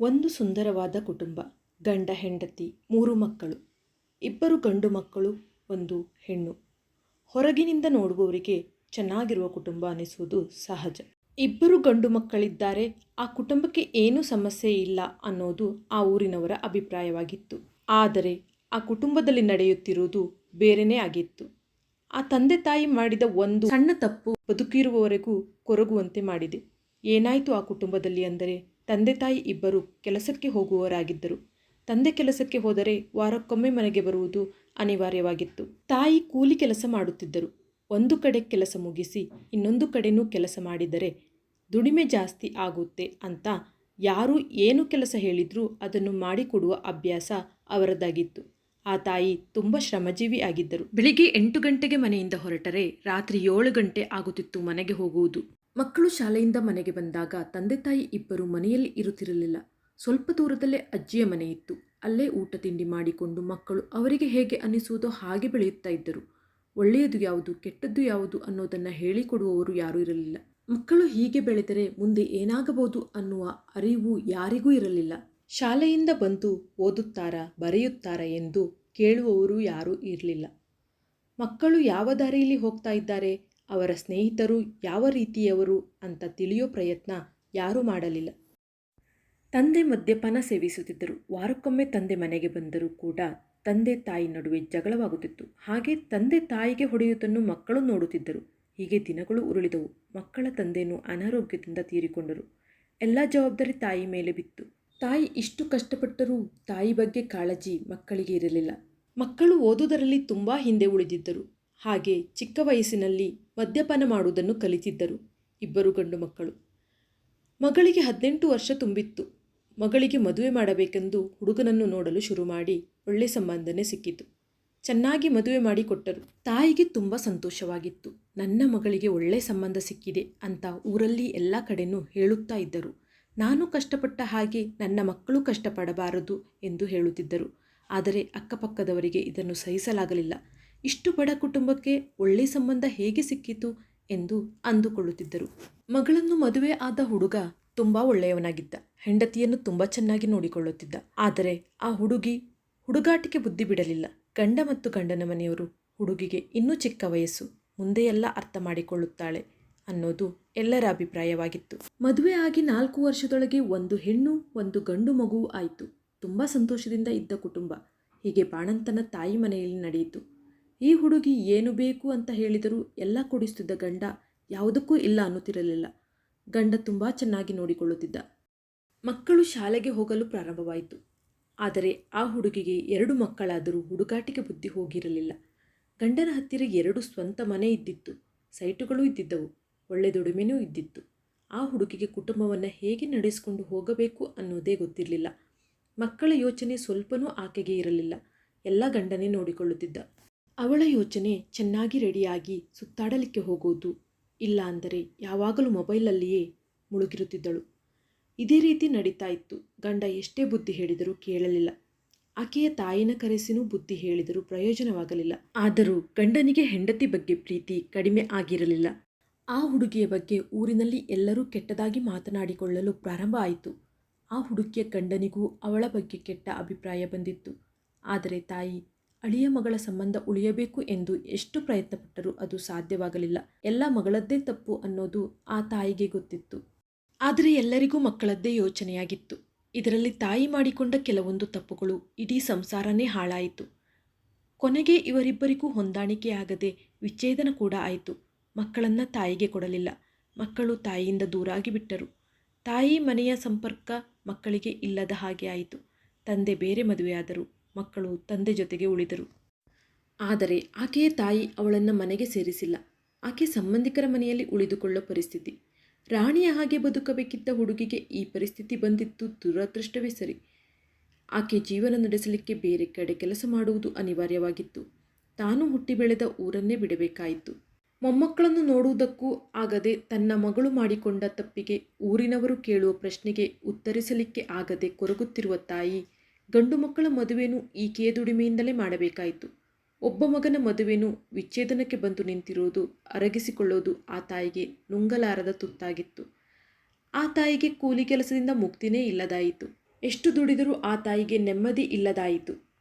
ಒಂದು ಸುಂದರವಾದ ಕುಟುಂಬ, ಗಂಡ, ಹೆಂಡತಿ, ಮೂರು ಮಕ್ಕಳು. ಇಬ್ಬರು ಗಂಡು ಮಕ್ಕಳು, ಒಂದು ಹೆಣ್ಣು. ಹೊರಗಿನಿಂದ ನೋಡುವವರಿಗೆ ಚೆನ್ನಾಗಿರುವ ಕುಟುಂಬ ಅನಿಸುವುದು ಸಹಜ. ಇಬ್ಬರು ಗಂಡು ಮಕ್ಕಳಿದ್ದಾರೆ, ಆ ಕುಟುಂಬಕ್ಕೆ ಏನೂ ಸಮಸ್ಯೆ ಇಲ್ಲ ಅನ್ನೋದು ಆ ಊರಿನವರ ಅಭಿಪ್ರಾಯವಾಗಿತ್ತು. ಆದರೆ ಆ ಕುಟುಂಬದಲ್ಲಿ ನಡೆಯುತ್ತಿರುವುದು ಬೇರೆನೇ ಆಗಿತ್ತು. ಆ ತಂದೆ ತಾಯಿ ಮಾಡಿದ ಒಂದು ಸಣ್ಣ ತಪ್ಪು ಬದುಕಿರುವವರೆಗೂ ಕೊರಗುವಂತೆ ಮಾಡಿದೆ. ಏನಾಯಿತು ಆ ಕುಟುಂಬದಲ್ಲಿ ಅಂದರೆ ತಂದೆ ತಾಯಿ ಇಬ್ಬರು ಕೆಲಸಕ್ಕೆ ಹೋಗುವವರಾಗಿದ್ದರು. ತಂದೆ ಕೆಲಸಕ್ಕೆ ಹೋದರೆ ವಾರಕ್ಕೊಮ್ಮೆ ಮನೆಗೆ ಬರುವುದು ಅನಿವಾರ್ಯವಾಗಿತ್ತು. ತಾಯಿ ಕೂಲಿ ಕೆಲಸ ಮಾಡುತ್ತಿದ್ದರು. ಒಂದು ಕಡೆ ಕೆಲಸ ಮುಗಿಸಿ ಇನ್ನೊಂದು ಕಡೆನೂ ಕೆಲಸ ಮಾಡಿದರೆ ದುಡಿಮೆ ಜಾಸ್ತಿ ಆಗುತ್ತೆ ಅಂತ ಯಾರು ಏನು ಕೆಲಸ ಹೇಳಿದರೂ ಅದನ್ನು ಮಾಡಿಕೊಡುವ ಅಭ್ಯಾಸ ಅವರದಾಗಿತ್ತು. ಆ ತಾಯಿ ತುಂಬ ಶ್ರಮಜೀವಿ ಆಗಿದ್ದರು. ಬೆಳಿಗ್ಗೆ ಎಂಟು ಗಂಟೆಗೆ ಮನೆಯಿಂದ ಹೊರಟರೆ ರಾತ್ರಿ ಏಳು ಗಂಟೆ ಆಗುತ್ತಿತ್ತು ಮನೆಗೆ ಹೋಗುವುದು. ಮಕ್ಕಳು ಶಾಲೆಯಿಂದ ಮನೆಗೆ ಬಂದಾಗ ತಂದೆ ತಾಯಿ ಇಬ್ಬರು ಮನೆಯಲ್ಲಿ ಇರುತ್ತಿರಲಿಲ್ಲ. ಸ್ವಲ್ಪ ದೂರದಲ್ಲೇ ಅಜ್ಜಿಯ ಮನೆ ಇತ್ತು. ಅಲ್ಲೇ ಊಟ ತಿಂಡಿ ಮಾಡಿಕೊಂಡು ಮಕ್ಕಳು ಅವರಿಗೆ ಹೇಗೆ ಅನಿಸುವುದೋ ಹಾಗೆ ಬೆಳೆಯುತ್ತಾ ಇದ್ದರು. ಒಳ್ಳೆಯದು ಯಾವುದು, ಕೆಟ್ಟದ್ದು ಯಾವುದು ಅನ್ನೋದನ್ನು ಹೇಳಿಕೊಡುವವರು ಯಾರೂ ಇರಲಿಲ್ಲ. ಮಕ್ಕಳು ಹೀಗೆ ಬೆಳೆದರೆ ಮುಂದೆ ಏನಾಗಬಹುದು ಅನ್ನುವ ಅರಿವು ಯಾರಿಗೂ ಇರಲಿಲ್ಲ. ಶಾಲೆಯಿಂದ ಬಂದು ಓದುತ್ತಾರಾ, ಬರೆಯುತ್ತಾರಾ ಎಂದು ಕೇಳುವವರು ಯಾರೂ ಇರಲಿಲ್ಲ. ಮಕ್ಕಳು ಯಾವ ದಾರಿಯಲ್ಲಿ ಹೋಗ್ತಾ ಇದ್ದಾರೆ? ಅವರ ಸ್ನೇಹಿತರು ಯಾವ ರೀತಿಯವರು ಅಂತ ತಿಳಿಯೋ ಪ್ರಯತ್ನ ಯಾರೂ ಮಾಡಲಿಲ್ಲ. ತಂದೆ ಮದ್ಯಪಾನ ಸೇವಿಸುತ್ತಿದ್ದರು. ವಾರಕ್ಕೊಮ್ಮೆ ತಂದೆ ಮನೆಗೆ ಬಂದರೂ ಕೂಡ ತಂದೆ ತಾಯಿ ನಡುವೆ ಜಗಳವಾಗುತ್ತಿತ್ತು. ಹಾಗೆ ತಂದೆ ತಾಯಿಗೆ ಹೊಡೆಯುವುದನ್ನು ಮಕ್ಕಳು ನೋಡುತ್ತಿದ್ದರು. ಹೀಗೆ ದಿನಗಳು ಉರುಳಿದವು. ಮಕ್ಕಳ ತಂದೆಯನ್ನು ಅನಾರೋಗ್ಯದಿಂದ ತೀರಿಕೊಂಡರು. ಎಲ್ಲ ಜವಾಬ್ದಾರಿ ತಾಯಿ ಮೇಲೆ ಬಿತ್ತು. ತಾಯಿ ಇಷ್ಟು ಕಷ್ಟಪಟ್ಟರೂ ತಾಯಿ ಬಗ್ಗೆ ಕಾಳಜಿ ಮಕ್ಕಳಿಗೆ ಇರಲಿಲ್ಲ. ಮಕ್ಕಳು ಓದುವುದರಲ್ಲಿ ತುಂಬ ಹಿಂದೆ ಉಳಿದಿದ್ದರು. ಹಾಗೆ ಚಿಕ್ಕ ವಯಸ್ಸಿನಲ್ಲಿ ಮದ್ಯಪಾನ ಮಾಡುವುದನ್ನು ಕಲಿತಿದ್ದರು ಇಬ್ಬರು ಗಂಡು ಮಕ್ಕಳು. ಮಗಳಿಗೆ ಹದಿನೆಂಟು ವರ್ಷ ತುಂಬಿತ್ತು. ಮಗಳಿಗೆ ಮದುವೆ ಮಾಡಬೇಕೆಂದು ಹುಡುಗನನ್ನು ನೋಡಲು ಶುರು ಮಾಡಿ ಒಳ್ಳೆ ಸಂಬಂಧನೇ ಸಿಕ್ಕಿತು. ಚೆನ್ನಾಗಿ ಮದುವೆ ಮಾಡಿಕೊಟ್ಟರು ತಾಯಿಗೆ ತುಂಬ ಸಂತೋಷವಾಗಿತ್ತು. ನನ್ನ ಮಗಳಿಗೆ ಒಳ್ಳೆ ಸಂಬಂಧ ಸಿಕ್ಕಿದೆ ಅಂತ ಊರಲ್ಲಿ ಎಲ್ಲ ಕಡೆಯೂ ಹೇಳುತ್ತಾ ಇದ್ದರು. ನಾನು ಕಷ್ಟಪಟ್ಟ ಹಾಗೆ ನನ್ನ ಮಕ್ಕಳು ಕಷ್ಟಪಡಬಾರದು ಎಂದು ಹೇಳುತ್ತಿದ್ದರು. ಆದರೆ ಅಕ್ಕಪಕ್ಕದವರಿಗೆ ಇದನ್ನು ಸಹಿಸಲಾಗಲಿಲ್ಲ. ಇಷ್ಟು ಬಡ ಕುಟುಂಬಕ್ಕೆ ಒಳ್ಳೆ ಸಂಬಂಧ ಹೇಗೆ ಸಿಕ್ಕಿತು ಎಂದು ಅಂದುಕೊಳ್ಳುತ್ತಿದ್ದರು. ಮಗಳನ್ನು ಮದುವೆ ಆದ ಹುಡುಗ ತುಂಬ ಒಳ್ಳೆಯವನಾಗಿದ್ದ. ಹೆಂಡತಿಯನ್ನು ತುಂಬ ಚೆನ್ನಾಗಿ ನೋಡಿಕೊಳ್ಳುತ್ತಿದ್ದ. ಆದರೆ ಆ ಹುಡುಗಿ ಹುಡುಗಾಟಿಕೆ ಬುದ್ಧಿ ಬಿಡಲಿಲ್ಲ. ಗಂಡ ಮತ್ತು ಗಂಡನ ಮನೆಯವರು ಹುಡುಗಿಗೆ ಇನ್ನೂ ಚಿಕ್ಕ ವಯಸ್ಸು ಮುಂದೆ ಎಲ್ಲ ಅರ್ಥ ಮಾಡಿಕೊಳ್ಳುತ್ತಾಳೆ ಅನ್ನೋದು ಎಲ್ಲರ ಅಭಿಪ್ರಾಯವಾಗಿತ್ತು. ಮದುವೆ ಆಗಿ ನಾಲ್ಕು ವರ್ಷದೊಳಗೆ ಒಂದು ಹೆಣ್ಣು, ಒಂದು ಗಂಡು ಮಗುವು ಆಯಿತು. ತುಂಬ ಸಂತೋಷದಿಂದ ಇದ್ದ ಕುಟುಂಬ. ಹೀಗೆ ಬಾಣಂತನ ತಾಯಿ ಮನೆಯಲ್ಲಿ ನಡೆಯಿತು. ಈ ಹುಡುಗಿ ಏನು ಬೇಕು ಅಂತ ಹೇಳಿದರೂ ಎಲ್ಲ ಕೊಡಿಸುತ್ತಿದ್ದ ಗಂಡ ಯಾವುದಕ್ಕೂ ಇಲ್ಲ ಅನ್ನುತ್ತಿರಲಿಲ್ಲ. ಗಂಡ ತುಂಬ ಚೆನ್ನಾಗಿ ನೋಡಿಕೊಳ್ಳುತ್ತಿದ್ದ. ಮಕ್ಕಳು ಶಾಲೆಗೆ ಹೋಗಲು ಪ್ರಾರಂಭವಾಯಿತು. ಆದರೆ ಆ ಹುಡುಗಿಗೆ ಎರಡು ಮಕ್ಕಳಾದರೂ ಹುಡುಗಾಟಿಕೆ ಬುದ್ಧಿ ಹೋಗಿರಲಿಲ್ಲ. ಗಂಡನ ಹತ್ತಿರ ಎರಡು ಸ್ವಂತ ಮನೆ ಇದ್ದಿತ್ತು. ಸೈಟುಗಳು ಇದ್ದಿದ್ದವು. ಒಳ್ಳೆ ದುಡಿಮೆನೂ ಇದ್ದಿತ್ತು. ಆ ಹುಡುಗಿಗೆ ಕುಟುಂಬವನ್ನು ಹೇಗೆ ನಡೆಸಿಕೊಂಡು ಹೋಗಬೇಕು ಅನ್ನೋದೇ ಗೊತ್ತಿರಲಿಲ್ಲ. ಮಕ್ಕಳ ಯೋಚನೆ ಸ್ವಲ್ಪನೂ ಆಕೆಗೆ ಇರಲಿಲ್ಲ. ಎಲ್ಲ ಗಂಡನೇ ನೋಡಿಕೊಳ್ಳುತ್ತಿದ್ದ. ಅವಳ ಯೋಚನೆ ಚೆನ್ನಾಗಿ ರೆಡಿಯಾಗಿ ಸುತ್ತಾಡಲಿಕ್ಕೆ ಹೋಗೋದು. ಇಲ್ಲ ಅಂದರೆ ಯಾವಾಗಲೂ ಮೊಬೈಲಲ್ಲಿಯೇ ಮುಳುಗಿರುತ್ತಿದ್ದಳು. ಇದೇ ರೀತಿ ನಡೀತಾ ಇತ್ತು. ಗಂಡ ಎಷ್ಟೇ ಬುದ್ಧಿ ಹೇಳಿದರೂ ಕೇಳಲಿಲ್ಲ. ಆಕೆಯ ತಾಯಿನ ಕರೆಸಿನೂ ಬುದ್ಧಿ ಹೇಳಿದರೂ ಪ್ರಯೋಜನವಾಗಲಿಲ್ಲ. ಆದರೂ ಗಂಡನಿಗೆ ಹೆಂಡತಿ ಬಗ್ಗೆ ಪ್ರೀತಿ ಕಡಿಮೆ ಆಗಿರಲಿಲ್ಲ. ಆ ಹುಡುಗಿಯ ಬಗ್ಗೆ ಊರಿನಲ್ಲಿ ಎಲ್ಲರೂ ಕೆಟ್ಟದಾಗಿ ಮಾತನಾಡಿಕೊಳ್ಳಲು ಪ್ರಾರಂಭ ಆಯಿತು. ಆ ಹುಡುಗಿಯ ಗಂಡನಿಗೂ ಅವಳ ಬಗ್ಗೆ ಕೆಟ್ಟ ಅಭಿಪ್ರಾಯ ಬಂದಿತ್ತು. ಆದರೆ ತಾಯಿ ಅಳಿಯ ಮಗಳ ಸಂಬಂಧ ಉಳಿಯಬೇಕು ಎಂದು ಎಷ್ಟು ಪ್ರಯತ್ನಪಟ್ಟರೂ ಅದು ಸಾಧ್ಯವಾಗಲಿಲ್ಲ. ಎಲ್ಲ ಮಗಳದ್ದೇ ತಪ್ಪು ಅನ್ನೋದು ಆ ತಾಯಿಗೆ ಗೊತ್ತಿತ್ತು. ಆದರೆ ಎಲ್ಲರಿಗೂ ಮಕ್ಕಳದ್ದೇ ಯೋಚನೆಯಾಗಿತ್ತು. ಇದರಲ್ಲಿ ತಾಯಿ ಮಾಡಿಕೊಂಡ ಕೆಲವೊಂದು ತಪ್ಪುಗಳು ಇಡೀ ಸಂಸಾರನೇ ಹಾಳಾಯಿತು. ಕೊನೆಗೆ ಇವರಿಬ್ಬರಿಗೂ ಹೊಂದಾಣಿಕೆಯಾಗದೆ ವಿಚ್ಛೇದನ ಕೂಡ ಆಯಿತು. ಮಕ್ಕಳನ್ನು ತಾಯಿಗೆ ಕೊಡಲಿಲ್ಲ. ಮಕ್ಕಳು ತಾಯಿಯಿಂದ ದೂರಾಗಿ ಬಿಟ್ಟರು ತಾಯಿ ಮನೆಯ ಸಂಪರ್ಕ ಮಕ್ಕಳಿಗೆ ಇಲ್ಲದ ಹಾಗೆ ಆಯಿತು. ತಂದೆ ಬೇರೆ ಮದುವೆಯಾದರು. ಮಕ್ಕಳು ತಂದೆ ಜೊತೆಗೆ ಉಳಿದರು. ಆದರೆ ಆಕೆಯ ತಾಯಿ ಅವಳನ್ನು ಮನೆಗೆ ಸೇರಿಸಿಲ್ಲ. ಆಕೆ ಸಂಬಂಧಿಕರ ಮನೆಯಲ್ಲಿ ಉಳಿದುಕೊಳ್ಳೋ ಪರಿಸ್ಥಿತಿ. ರಾಣಿಯ ಹಾಗೆ ಬದುಕಬೇಕಿದ್ದ ಹುಡುಗಿಗೆ ಈ ಪರಿಸ್ಥಿತಿ ಬಂದಿತ್ತು ದುರದೃಷ್ಟವೇ ಸರಿ. ಆಕೆ ಜೀವನ ನಡೆಸಲಿಕ್ಕೆ ಬೇರೆ ಕಡೆ ಕೆಲಸ ಮಾಡುವುದು ಅನಿವಾರ್ಯವಾಗಿತ್ತು. ತಾನು ಹುಟ್ಟಿ ಬೆಳೆದ ಊರನ್ನೇ ಬಿಡಬೇಕಾಯಿತು. ಮೊಮ್ಮಕ್ಕಳನ್ನು ನೋಡುವುದಕ್ಕೂ ಆಗದೆ ತನ್ನ ಮಗಳು ಮಾಡಿಕೊಂಡ ತಪ್ಪಿಗೆ ಊರಿನವರು ಕೇಳುವ ಪ್ರಶ್ನೆಗೆ ಉತ್ತರಿಸಲಿಕ್ಕೆ ಆಗದೆ ಕೊರಗುತ್ತಿರುವ ತಾಯಿ ಗಂಡು ಮಕ್ಕಳ ಮದುವೆನೂ ಈಕೆಯ ದುಡಿಮೆಯಿಂದಲೇ ಮಾಡಬೇಕಾಯಿತು. ಒಬ್ಬ ಮಗನ ಮದುವೆನೂ ವಿಚ್ಛೇದನಕ್ಕೆ ಬಂದು ನಿಂತಿರುವುದು, ಅರಗಿಸಿಕೊಳ್ಳೋದು ಆ ತಾಯಿಗೆ ನುಂಗಲಾರದ ತುತ್ತಾಗಿತ್ತು. ಆ ತಾಯಿಗೆ ಕೂಲಿ ಕೆಲಸದಿಂದ ಮುಕ್ತಿನೇ ಇಲ್ಲದಾಯಿತು. ಎಷ್ಟು ದುಡಿದರೂ ಆ ತಾಯಿಗೆ ನೆಮ್ಮದಿ ಇಲ್ಲದಾಯಿತು.